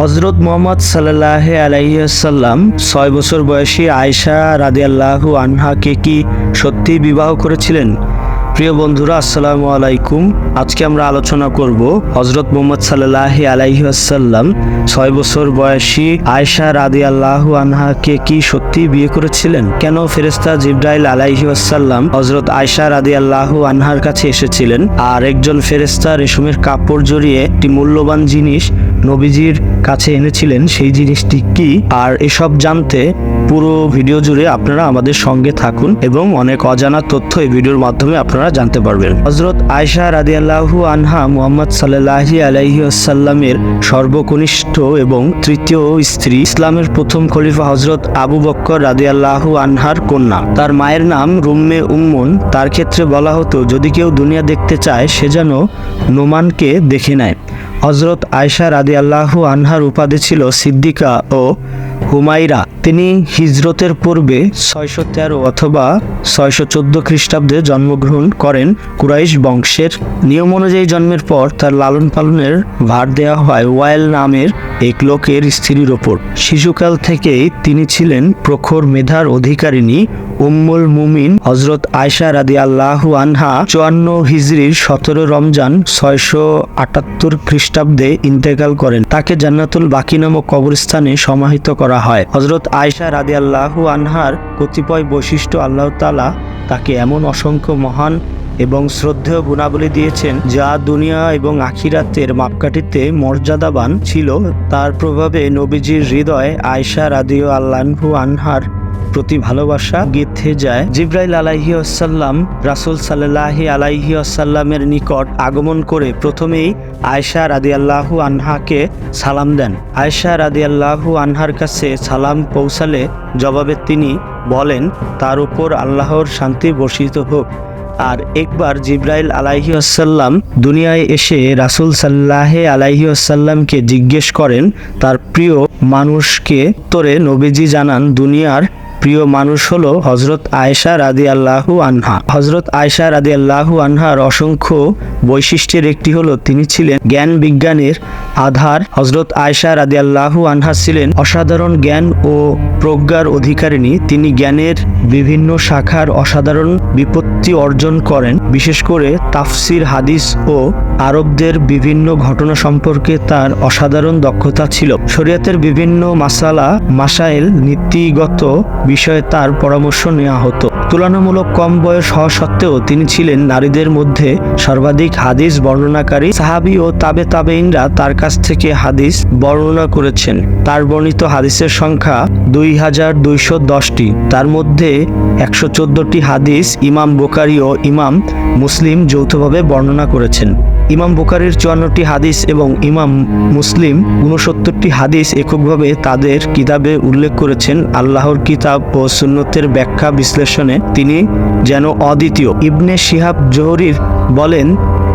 হজরত মোহাম্মদ সাল্লাহ আলাইসাল্লাম ছয় বছর বয়সী আয়সা রাদিয়াল্লাহু আনহাকে কি সত্যি বিবাহ করেছিলেন? প্রিয় বন্ধুরা, আসসালামু আলাইকুম। আজকে আমরা আলোচনা করব হজরত মোহাম্মদ সাল্লাহ আলাইসাল্লাম ছয় বছর বয়সী আয়সা রাদিয়াল্লাহু আনহাকে কি সত্যি বিয়ে করেছিলেন? কেন ফেরেস্তা জিব্রাইল আলাইসাল্লাম হজরত আয়সা রাদিয়াল্লাহু আনহার কাছে এসেছিলেন? আর একজন ফেরেস্তা রেশমের কাপড় জড়িয়ে একটি মূল্যবান জিনিস নবীজির কাছে এনেছিলেন সেই জিনিসটি কি? আর এসব জানতে পুরো ভিডিও জুড়ে আপনারা আমাদের সঙ্গে থাকুন এবং অনেক অজানা তথ্য এই ভিডিওর মাধ্যমে আপনারা জানতে পারবেন। হজরত আয়সা রাদিয়াল্লাহু আনহা মুহাম্মদ সাল্লাহি আলাইহি আসাল্লামের সর্বকনিষ্ঠ এবং তৃতীয় স্ত্রী, ইসলামের প্রথম খলিফা হজরত আবু বক্কর রাদিয়াল্লাহু আনহার কন্যা। তার মায়ের নাম রুম্মে উম্মুন। তার ক্ষেত্রে বলা হতো, যদি কেউ দুনিয়া দেখতে চায়, সে যেন নোমানকে দেখে নেয়। হজরত আয়সা রাদি আল্লাহু আনহার উপাধি ছিল সিদ্দিকা ও হুমাইরা তিনি হিজরতের পূর্বে ছয়শো তেরো অথবা ছয়শো চোদ্দ খ্রিস্টাব্দে জন্মগ্রহণ করেন। কুরাইশ বংশের নিয়ম অনুযায়ী জন্মের পর তার লালন পালনের ভার দেওয়া হয় ওয়াইল নামের এক লোকের স্ত্রীর ওপর। শিশুকাল থেকেই তিনি ছিলেন প্রখর মেধার অধিকারিণী উম্মুল মুমিন হজরত আয়সা রাদি আল্লাহ আনহা। চুয়ান্ন হিজরির সতেরো রমজান ছয়শো আটাত্তর খ্রিস্টাব্দে ইন্তেকাল করেন। তাকে জান্নাতুল বাকি নামক কবরস্থানে সমাহিত করা হয়। হজরত আয়সা রাদে আল্লাহু আনহার কতিপয় বৈশিষ্ট্য আল্লাহ তালা তাকে এমন অসংখ্য মহান এবং শ্রদ্ধেয় গুণাবলী দিয়েছেন যা দুনিয়া এবং আখিরাতের মাপকাঠিতে মর্যাদাবান ছিল। তার প্রভাবে নবীজির হৃদয় আয়সা রাদিও আল্লাহু আনহার প্রতি ভালোবাসা গেথে যায়। জিব্রাইল আলাইহি আসাল্লাম রাসুল সাল্লাহি আলাইহি আসাল্লামের নিকট আগমন করে প্রথমেই আয়সা রাদি আল্লাহু আনহাকে সালাম দেন। আয়সা রাদি আল্লাহু আনহার কাছে সালাম পৌঁছালে জবাবে তিনি বলেন, তার উপর আল্লাহর শান্তি বর্ষিত হোক। আর একবার জিব্রাইল আলাইহি আসাল্লাম দুনিয়ায় এসে রাসুল সাল্লাহ আলাইহি আসাল্লামকে জিজ্ঞেস করেন, তার প্রিয় মানুষকে উত্তরে নবীজি জানান দুনিয়ার প্রিয় মানুষ হলো হজরত আয়েশা রাদি আল্লাহু আনহা। হজরত আয়েশা রাদি আল্লাহু আনহার অসংখ্য বৈশিষ্ট্যের একটি হলো তিনি ছিলেন জ্ঞান বিজ্ঞানের আধার। হজরত আয়েশা রাদি আল্লাহু আনহা ছিলেন অসাধারণ জ্ঞান ও প্রজ্ঞার অধিকারিণী। তিনি জ্ঞানের বিভিন্ন শাখার অসাধারণ বিপত্তি অর্জন করেন। বিশেষ করে তাফসির, হাদিস ও আরবদের বিভিন্ন ঘটনা সম্পর্কে তার অসাধারণ দক্ষতা ছিল। শরীয়তের বিভিন্ন মাসালা, মাসাইল, নীতিগত বিষয়ে তার পরামর্শ নেওয়া হতো। তুলনামূলক কম বয়স হওয়া সত্ত্বেও তিনি ছিলেন নারীদের মধ্যে সর্বাধিক হাদিস বর্ণনাকারী সাহাবি ও তাবে তাবেইনরা তার কাছ থেকে হাদিস বর্ণনা করেছেন। তার বর্ণিত হাদিসের সংখ্যা দুই হাজার দুইশো দশটি। তার মধ্যে একশো চোদ্দটি হাদিস ইমাম বোকারি ও ইমাম মুসলিম যৌথভাবে বর্ণনা করেছেন। ইমাম বোকারের চুয়ান্নটি হাদিস এবং ইমাম মুসলিম উনসত্তরটি হাদিস এককভাবে তাদের কিতাবে উল্লেখ করেছেন। আল্লাহর কিতাব ও সুন্নতের ব্যাখ্যা বিশ্লেষণে তিনি যেন অদ্বিতীয়। ইবনে শিহাব জোহরির বলেন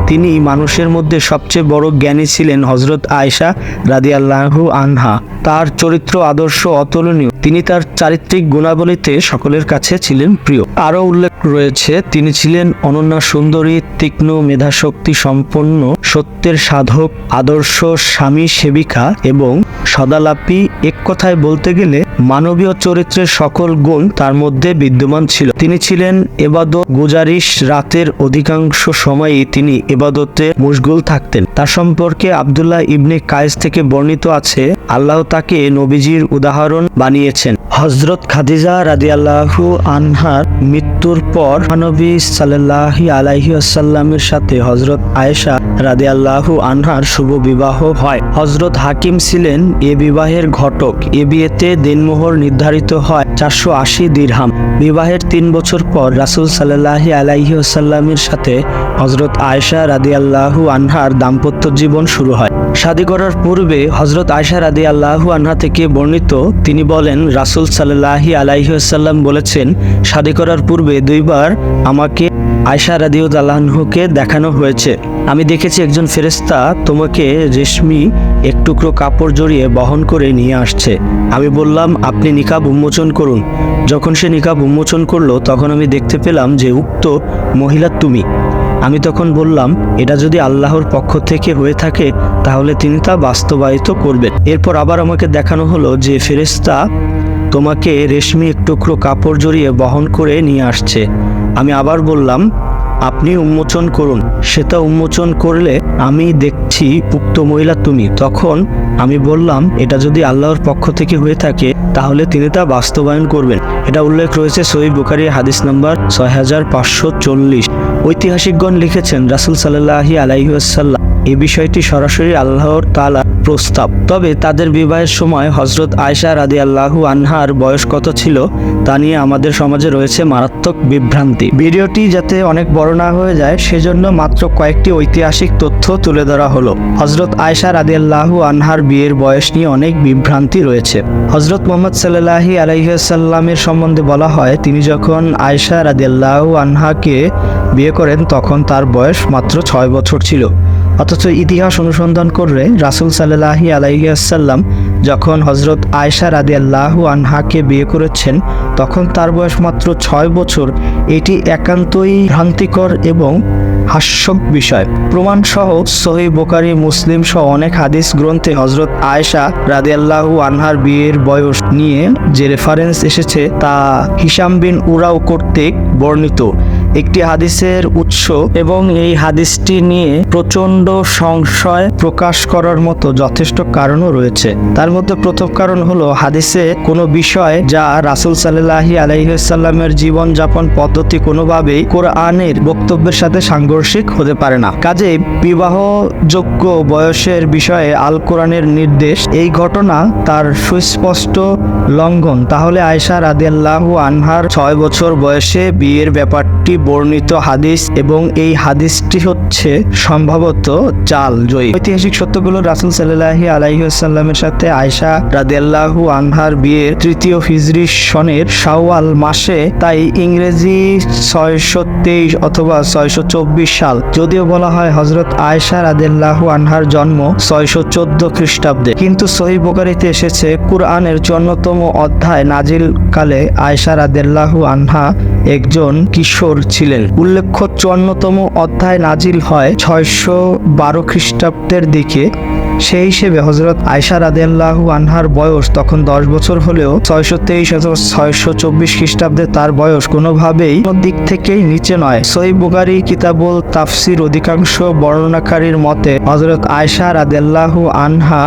তিনি মানুষের মধ্যে সবচেয়ে বড় জ্ঞানী ছিলেন হজরত আয়সা রাদিয়াল্লাহু আনহা। তার চরিত্র আদর্শ অতুলনীয়। তিনি তার চারিত্রিক গুণাবলীতে সকলের কাছে ছিলেন প্রিয়। আরও উল্লেখ রয়েছে, তিনি ছিলেন অনন্য সুন্দরী, তীক্ষ্ণ, মেধাশক্তি সম্পন্ন, সত্যের সাধক, আদর্শ, স্বামী সেবিকা এবং সদালাপি। এক কথায় বলতে গেলে, মানবীয় চরিত্রের সকল গুণ তার মধ্যে বিদ্যমান ছিল। তিনি ছিলেন এবাদত গুজারিশ, রাতের অধিকাংশ সময়ই তিনি এবাদতে মুশগুল থাকতেন। তার সম্পর্কে আবদুল্লাহ ইবনে কায়েস থেকে বর্ণিত আছে, আল্লাহ তাকে নবীজির উদাহরণ বানিয়েছেন। হজরত খাদিজা রাদিয়াল্লাহু আনহার মৃত্যুর পর নবী সাল্লাহি আলাইহি আসাল্লামের সাথে হজরত আয়েশা রাদিয়াল্লাহু আনহার শুভ বিবাহ হয়। হজরত হাকিম ছিলেন এ বিবাহের ঘটক। এ বিয়েতে দিনমোহর নির্ধারিত হয় চারশো আশি দিরহাম। বিবাহের তিন বছর পর রাসুল সাল্লাহি আলাইহি আসাল্লামের সাথে হজরত আয়েশা রাদিয়াল্লাহু আনহার দাম্পত্য জীবন শুরু হয়। শাদী করার পূর্বে হজরত আয়সা রাদি আল্লাহু আনহা থেকে বর্ণিত, তিনি বলেন, রাসুল সাল্লাহি আলাইসাল্লাম বলেছেন, শাদী করার পূর্বে দুইবার আমাকে আয়সা রাদিউ আল্লাহকে দেখানো হয়েছে। আমি দেখেছি একজন ফেরেস্তা তোমাকে রেশমি, এক টুকরো কাপড় জড়িয়ে বহন করে নিয়ে আসছে। আমি বললাম, আপনি নিকাব উন্মোচন করুন। যখন সে নিকাব উন্মোচন করল, তখন আমি দেখতে পেলাম যে উক্ত মহিলা তুমি। আমি তখন বললাম, এটা যদি আল্লাহর পক্ষ থেকে হয়ে থাকে, তাহলে তিনি তা বাস্তবায়িত করবেন। এরপর আবার আমাকে দেখানো হলো যে ফেরেশতা তোমাকে রেশমি টুকরো কাপড় জড়িয়ে বহন করে নিয়ে আসছে। আমি আবার বললাম, আপনি উন্মোচন করুন। সেটা উন্মোচন করলে আমি দেখছি উক্ত মহিলা তুমি। তখন আমি বললাম, এটা যদি আল্লাহর পক্ষ থেকে হয়ে থাকে, তাহলে তিনি তা বাস্তবায়ন করবেন। এটা উল্লেখ রয়েছে সহি বুখারি হাদিস নাম্বার ছয় হাজার পাঁচশো চল্লিশ। ঐতিহাসিকগণ লিখেছেন, রাসুল সাল্লাহি আলাইসাল্লাম এ বিষয়টি সরাসরি আল্লাহর তালা প্রস্তাব। তবে তাদের বিবাহের সময় হজরত আয়সা রাদি আল্লাহু আনহার বয়স কত ছিল, তা নিয়ে আমাদের সমাজে রয়েছে মারাত্মক বিভ্রান্তি। ভিডিওটি যাতে অনেক বড় না হয়ে যায়, সেজন্য মাত্র কয়েকটি ঐতিহাসিক তথ্য তুলে ধরা হলো। হজরত আয়সা রাদি আল্লাহু আনহার বিয়ের বয়স নিয়ে অনেক বিভ্রান্তি রয়েছে। হজরত মোহাম্মদ সাল্লাহি আলাইসাল্লামের সম্বন্ধে বলা হয়, তিনি যখন আয়সা রাদি আল্লাহু আনহাকে বিয়ে করেন তখন তার বয়স মাত্র ছয় বছর ছিল। অথচ ইতিহাস অনুসন্ধান করলে রাসুল সাল্লাহি আলাইসাল্লাম যখন হজরত আয়সা রাদি আল্লাহু আনহাকে বিয়ে করেছেন, তখন তার বয়স মাত্র ছয় বছর। এটি একান্তই ভ্রান্তিকর এবং হাস্যক বিষয়। প্রমাণসহ সহি বোকারি মুসলিম সহ অনেক হাদিস গ্রন্থে হজরত আয়সা আল্লাহু আনহার বিয়ের বয়স নিয়ে যে রেফারেন্স এসেছে তা হিসাম বিন উরাও কর্তৃক বর্ণিত। একটি হাদিসের উৎস এবং এই হাদিসটি নিয়ে প্রচণ্ড সংশয় প্রকাশ করার মতো যথেষ্ট কারণও রয়েছে। তার মধ্যে প্রথম কারণ হলো হাদিসে কোনো বিষয় যা রাসুল সাল্লাহি আলাইসাল্লামের জীবনযাপন পদ্ধতি কোনোভাবেই কোরআনের বক্তব্যের সাথে সাংঘর্ষিক হতে পারে না। কাজে বিবাহযোগ্য বয়সের বিষয়ে আল কোরআনের নির্দেশ, এই ঘটনা তার সুস্পষ্ট লঙ্ঘন। তাহলে আয়সা রাদিয়াল্লাহু আনহার ছয় বছর বয়সে বিয়ের ব্যাপারটি বর্ণিত হাদিস এবং এই হাদিসটি হচ্ছে সম্ভবত চাল জয়ী। ঐতিহাসিক সত্যগুলো রাসুল সাল্লাহি আলাইসাল্লামের সাথে আয়সা রাদিয়াল্লাহু আনহার বিয়ের তৃতীয় হিজরি সনের শাওয়াল মাসে, তাই ইংরেজি ছয়শো তেইশ অথবা ছয়শো চব্বিশ সাল, যদিও বলা হয় হজরত আয়সা রাদিয়াল্লাহু আনহার জন্ম ছয়শো চোদ্দ খ্রিস্টাব্দে। কিন্তু সহি বোকারিতে এসেছে, কুরআনের চুয়ান্নতম অধ্যায় নাজিল কালে আয়সা রাদিয়াল্লাহু আনহা একজন কিশোর ছিলেন। উল্লেখ্য চুয়ান্নতম অধ্যায় নাজিল হয় ছয়শো বারো খ্রিস্টাব্দের দিকে। সেই হিসেবে হজরত আয়সা রাদিয়াল্লাহু আনহার বয়স তখন দশ বছর হলেও ছয়শো তেইশ অথবা ছয়শো চব্বিশ খ্রিস্টাব্দে তার বয়স কোনোভাবেই কোনো দিক থেকেই নিচে নয়। সই বুগারি কিতাবুল তাফসির অধিকাংশ বর্ণনাকারীর মতে হজরত আয়সা রাদিয়াল্লাহু আনহা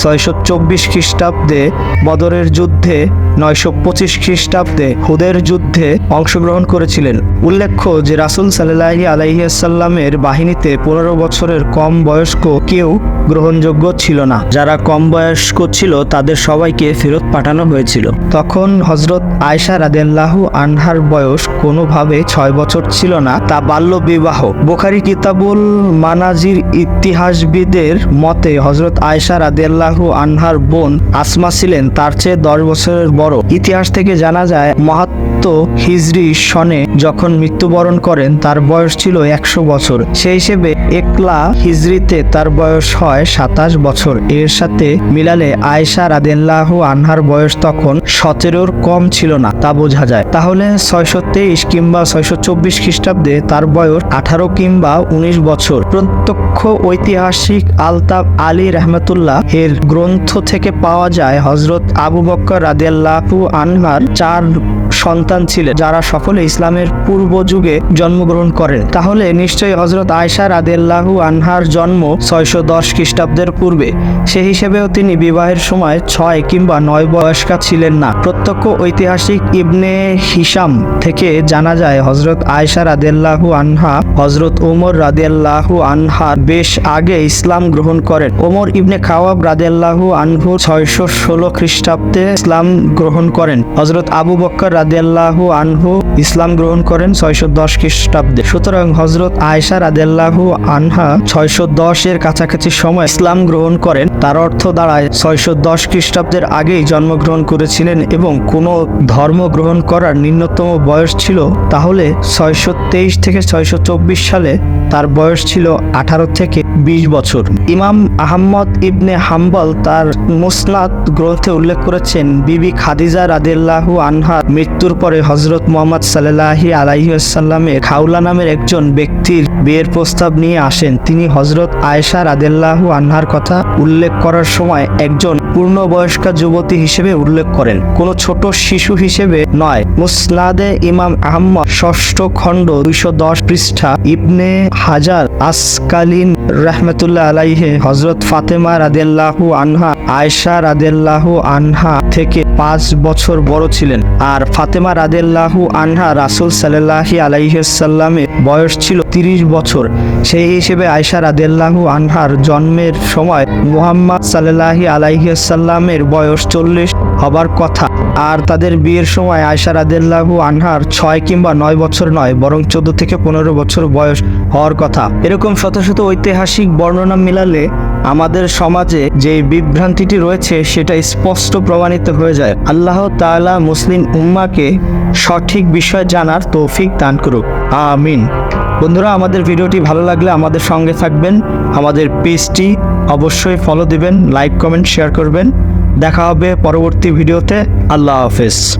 ছয়শো চব্বিশ খ্রিস্টাব্দে বদরের যুদ্ধে, নয়শো পঁচিশ খ্রিস্টাব্দে হুদের যুদ্ধে অংশগ্রহণ করেছিলেন। উল্লেখ্য যে রাসুল সাল্লাহি আলাইসাল্লামের বাহিনীতে পনেরো বছরের কম বয়স্ক কেউ গ্রহণযোগ্য ছিল না। যারা কম বয়স্ক ছিল, তাদের সবাইকে ফেরত পাঠানো হয়েছিল। তখন হজরত আয়সা রাদেল্লাহু আনহার বয়স কোনোভাবে ছয় বছর ছিল না, তা বাল্য বিবাহ। বোখারি কিতাবুল মানাজির ইতিহাসবিদের মতে হজরত আয়সা রাদেল্লাহু আনহার বোন আসমা ছিলেন, তার চেয়ে দশ বছরের বড়। ইতিহাস থেকে জানা যায়, মাহাত্ম হিজরি সনে যখন মৃত্যুবরণ করেন, তার বয়স ছিল একশো বছর। সেই হিসেবে একলা হিজরিতে তার বয়স হয় সাতাশ বছর। এর সাথে মিলালে আয়সা রাদেল্লাহু আনহার বয়স তখন সতেরোর কম ছিল না, তা বোঝা যায়। তাহলে ছয়শো তেইশ কিংবা ছয়শো চব্বিশ খ্রিস্টাব্দে তার বয়স আঠারো কিংবা উনিশ বছর। প্রত্যক্ষ ঐতিহাসিক আলতাফ আলী রহমতুল্লাহ এর গ্রন্থ থেকে পাওয়া যায় হজরত আবু বক্কর রাদিয়াল্লাহু আনহার চার সন্তান ছিলেন। যারা সকলে ইসলামের পূর্ব যুগে জন্মগ্রহণ করেন তাহলে নিশ্চয়ই হজরত আয়সা রাদেল্লাহু আনহার জন্ম ছয়শো দশ খ্রিস্টাব্দের পূর্বে। সে হিসেবেও তিনি বিবাহের সময় ছয় কিংবা নয় বয়স্কা ছিলেন না। প্রত্যক্ষ ঐতিহাসিক ইবনে হিসাম থেকে জানা যায় হজরত আয়সা রাদেল্লাহু আনহা হজরত ওমর রাদেল্লাহু আনহার বেশ আগে ইসলাম গ্রহণ করেন। ওমর ইবনে খাওয়াব রাদেল্লাহু আনহু ছয়শো ষোলো খ্রিস্টাব্দে ইসলাম গ্রহণ করেন। হজরত আবু বক্কর রাদিয়াল্লাহু আনহু ইসলাম গ্রহণ করেন ছয়শো দশ খ্রিস্টাব্দে। সুতরাং হজরত আয়সা রাদিয়াল্লাহু আনহা ছয়শো দশের কাছাকাছি সময় ইসলাম গ্রহণ করেন। তার অর্থ দাঁড়ায় ছয়শো দশ খ্রিস্টাব্দের আগেই জন্মগ্রহণ করেছিলেন এবং কোনো ধর্ম গ্রহণ করার নিম্নতম বয়স ছিল, তাহলে ছয়শো তেইশ থেকে ছয়শো চব্বিশ সালে তার বয়স ছিল আঠারো থেকে বিশ বছর। ইমাম আহম্মদ ইবনে হাম্বল তার মুসনাদ গ্রন্থে উল্লেখ করেছেন, বিবি খাদিজা রাদিল্লাহু আনহার মৃত্যু মৃত্যুর পরে হজরত মোহাম্মদ সাল্লাহি আলাইসাল্লামের খাউলা নামের একজন ব্যক্তির বিয়ের প্রস্তাব নিয়ে আসেন। তিনি হজরত আয়েশা রাদেল্লাহু আনহার কথা উল্লেখ করার সময় একজন পূর্ণবয়স্কা যুবতী হিসেবে উল্লেখ করেন। কোনো ছোট শিশু হিসেবে নয়। মুসনাদে ইমাম আহম্মদ ষষ্ঠ খণ্ড দুইশো দশ পৃষ্ঠা ইবনে হাজার আসকালিন রহমতুল্লাহ আলাইহে হজরত ফাতেমা রাদেল্লাহু আনহা আয়েশা রাদেল্লাহু আনহা থেকে পাঁচ বছর বড় ছিলেন। আর ফাতেমা রাদেল্লাহু আনহা রাসুল সাল্লাহি আলাইসাল্লামের বয়স ছিল তিরিশ বছর। সেই হিসেবে আয়েশা রাদেল্লাহু আনহার জন্মের সময় মুহাম্মদ সাল্লাহি আলাইসাল্লামের বয়স চল্লিশ হবার কথা। আর তাদের বিয়ের সময় আয়সা রাদেল্লাহু আনহার ছয় কিংবা নয় বছর নয়, বরং চোদ্দ থেকে পনেরো বছর বয়স হওয়ার কথা। এরকম শত শত ঐতিহাসিক বর্ণনা মিলালে আমাদের সমাজে যে বিভ্রান্তিটি রয়েছে সেটা স্পষ্ট প্রমাণিত হয়ে যায়। আল্লাহ তাআলা মুসলিম উম্মাকে সঠিক বিষয় জানার তৌফিক দান করুক। আমিন। বন্ধুরা, আমাদের ভিডিওটি ভালো লাগলে আমাদের সঙ্গে থাকবেন। আমাদের পেজটি অবশ্যই ফলো দিবেন লাইক কমেন্ট শেয়ার করবেন। দেখা হবে পরবর্তী ভিডিওতে। আল্লাহ হাফেজ।